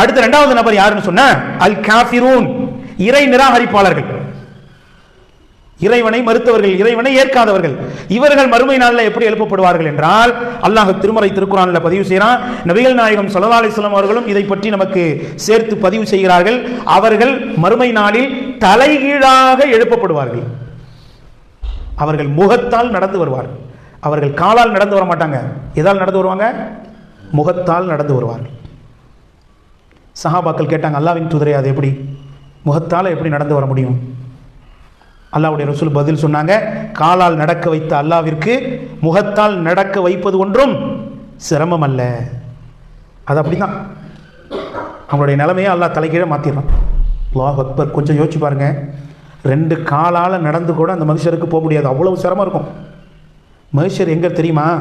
அடுத்த இரண்டாவது நபர் யாருன்னு சொன்ன? அல் காஃபிரூன் இறை நிராகரிப்பாளர்கள். இறைவனை மறுத்தவர்கள் இறைவனை ஏற்காதவர்கள். இவர்கள் மறுமை நாளில் எப்படி எழுப்பப்படுவார்கள் என்றால் அல்லாஹ் திருமறை திருக்குறானில் பதிவு செய்கிறான். நபிகள் நாயகம் ஸல்லல்லாஹு அவர்களும் இதை பற்றி நமக்கு சேர்த்து பதிவு செய்கிறார்கள். அவர்கள் மறுமை நாளில் தலைகீழாக எழுப்பப்படுவார்கள். அவர்கள் முகத்தால் நடந்து வருவார்கள். அவர்கள் காலால் நடந்து வர மாட்டாங்க. எதால் நடந்து வருவாங்க? முகத்தால் நடந்து வருவார்கள். சஹாபாக்கள் கேட்டாங்க அல்லாவின் தூதரே அது எப்படி? முகத்தால் எப்படி நடந்து வர முடியும்? அல்லாவுடைய ரசூல் பதில் சொன்னாங்க காலால் நடக்க வைத்த அல்லாவிற்கு முகத்தால் நடக்க வைப்பது ஒன்றும் சிரமம் அல்ல. அது அப்படிதான். அவங்களுடைய நிலைமையை அல்லாஹ் தலைகீழே மாற்றிடுறான் அல்லாஹ் அக்பர் கொஞ்சம் யோசிச்சு பாருங்க. ரெண்டு காலால் நடந்து கூட அந்த மனுஷருக்கு போக முடியாது. அவ்வளவு சிரமம் இருக்கும். மனுஷர் எங்கே தெரியுமா?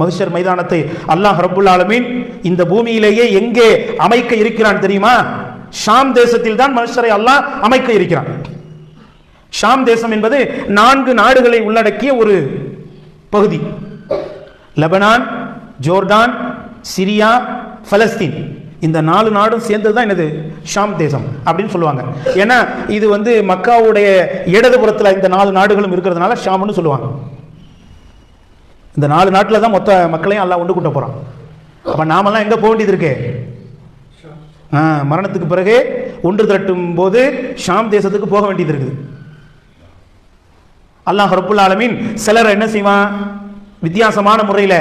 மகிஷர் மைதானத்தை அல்லாஹ் ரப்புல் ஆலமீன் இந்த பூமியிலேயே எங்கே அமைக்க இருக்கிறான் தெரியுமா? ஷாம் தேசத்தில் தான் மனுஷரை அல்லாஹ் அமைக்க இருக்கிறான். ஷாம் தேசம் என்பது நான்கு நாடுகளை உள்ளடக்கிய ஒரு பகுதி. Lebanon Jordan Syria Palestine. இந்த நாலு நாடும் சேர்ந்தது தான் என்னது? ஷாம் தேசம் அப்படின்னு சொல்லுவாங்க. ஏன்னா இது வந்து மக்காவுடைய இடதுபுறத்தில் இந்த நாலு நாடுகளும் இருக்கிறதுனால ஷாம்னு சொல்லுவாங்க. இந்த நாலு நாட்டில் தான் மொத்த மக்களையும் எல்லாம் ஒன்று கூட்ட போகிறான் அப்போ நாமெல்லாம் எங்கே போக வேண்டியது இருக்கு? மரணத்துக்கு பிறகு ஒன்று திரட்டும் போது ஷாம் தேசத்துக்கு போக வேண்டியது இருக்குது. அல்லாஹ் ரப்புல் ஆலமீன் சிலர் என்ன செய்வான்? வித்தியாசமான முறையில்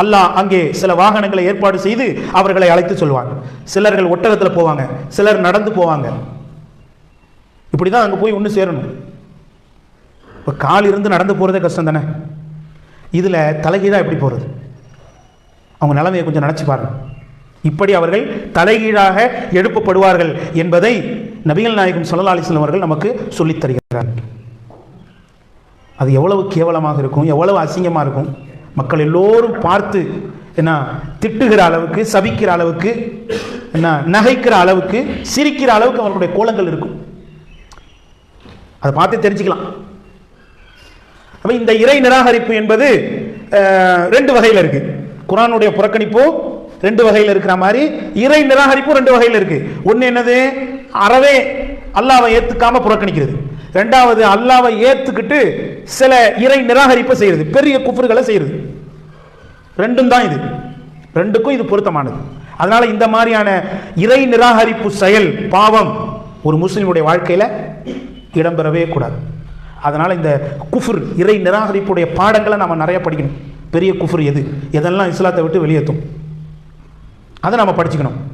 அல்லாஹ் அங்கே சில வாகனங்களை ஏற்பாடு செய்து அவர்களை அழைத்து சொல்வாங்க சிலர்கள் ஒட்டகத்தில் போவாங்க சிலர் நடந்து போவாங்க. இப்படி தான் அங்கே போய் ஒன்று சேரணும். இப்போ கால் இருந்து நடந்து போகிறதே கஷ்டம் தானே இதில் தலைகீழாக எப்படி போகிறது அவங்க நிலைமையை கொஞ்சம் நினச்சி பாருங்க. இப்படி அவர்கள் தலைகீழாக எழுப்பப்படுவார்கள் என்பதை நபிகள் நாயகம் ஸல்லல்லாஹு அலைஹி அவர்கள் நமக்கு சொல்லித் தருகிறார்கள் அது எவ்வளவு கேவலமாக இருக்கும் எவ்வளவு அசிங்கமாக இருக்கும். மக்கள் எல்லோரும் பார்த்து என்ன திட்டுகிற அளவுக்கு சபிக்கிற அளவுக்கு என்ன நகைக்கிற அளவுக்கு சிரிக்கிற அளவுக்கு அவர்களுடைய கோலங்கள் இருக்கும். அதை பார்த்து தெரிஞ்சுக்கலாம். அப்போ இந்த இறை நிராகரிப்பு என்பது ரெண்டு வகையில் இருக்கு. குரானுடைய புறக்கணிப்பு ரெண்டு வகையில் இருக்கிற மாதிரி இறை நிராகரிப்பு ரெண்டு வகையில் இருக்கு. ஒன்று என்னது? அறவே அல்லாவை ஏத்துக்காம புறக்கணிக்கிறது. ரெண்டாவது அல்லாவை ஏத்துக்கிட்டு சில இறை நிராகரிப்பை செய்யறது பெரிய குஃபர்களை செய்யறது. ரெண்டும் தான் இது. ரெண்டுக்கும் இது பொருத்தமானது. அதனால இந்த மாதிரியான இறை நிராகரிப்பு செயல் பாவம் ஒரு முஸ்லிமுடைய வாழ்க்கையில இடம்பெறவே கூடாது. அதனால் இந்த குஃபுர் இறை நிராகரிப்புடைய பாடங்களை நம்ம நிறைய படிக்கணும். பெரிய குஃபுர் எது? எதெல்லாம் இஸ்லாத்தை விட்டு வெளியேற்றும்? அதை நம்ம படிச்சுக்கணும்.